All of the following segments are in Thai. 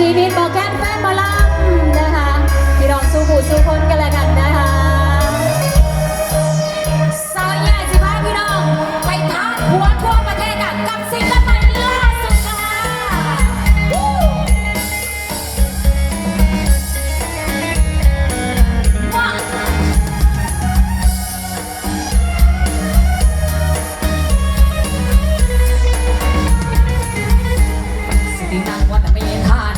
ดีวินบอแก้มแฟนมาลัมนะคะพี่รองสู้ผู้สู้คนกันแล้วกันนะคะสาวใหญ่สิพาพี่น้องไปท้าหัวทั่วประเทศกับกับซิงเกิลใหม่ล่าสุดค่ะสิทธินั่งวัดแต่ไม่เห็นทาน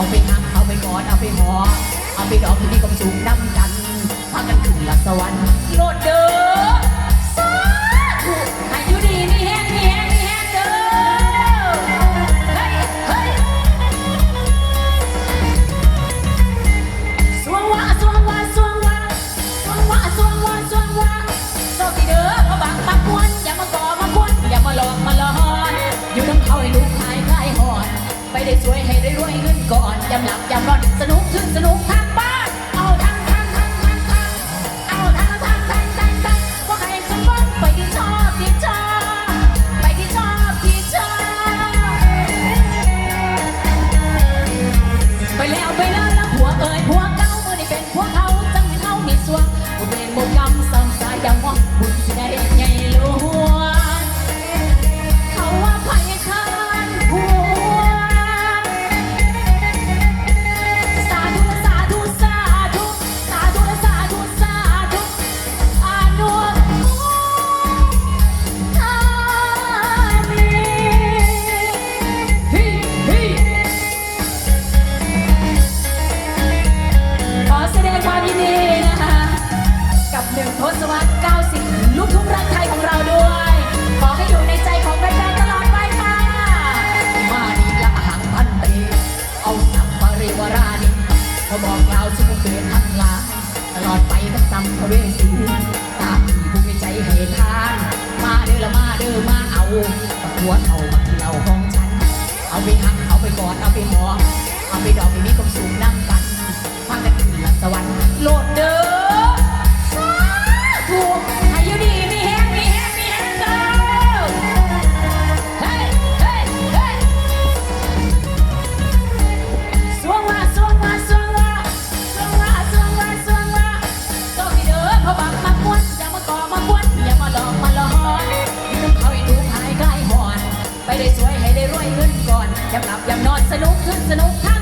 เอาไปหักเอาไปกอดเอาไปหอ เอาไปดอกที่มีความสูงดำกันพากันขึ้นหลักสวรรค์โลดเดิน ได้สวยให้ได้รวยเงินก่อน รีวรานิเขาบอกเราสุขเสนทันลาตลอดไปทั้งสัมภเวสสีตาผีผู้ไม่ใจให้ทาน มาเด้อละมาเด้อมาเอาปะหัวเอามาที่เราของฉัน เอาไปหักเอาไปกอดเอาไปหอมเอาไปดอกไปมีความสุขนั่งกันมากันถึงสวรรค์ ยังหลับยังนอนสนุกขึ้นสนุกขึ้น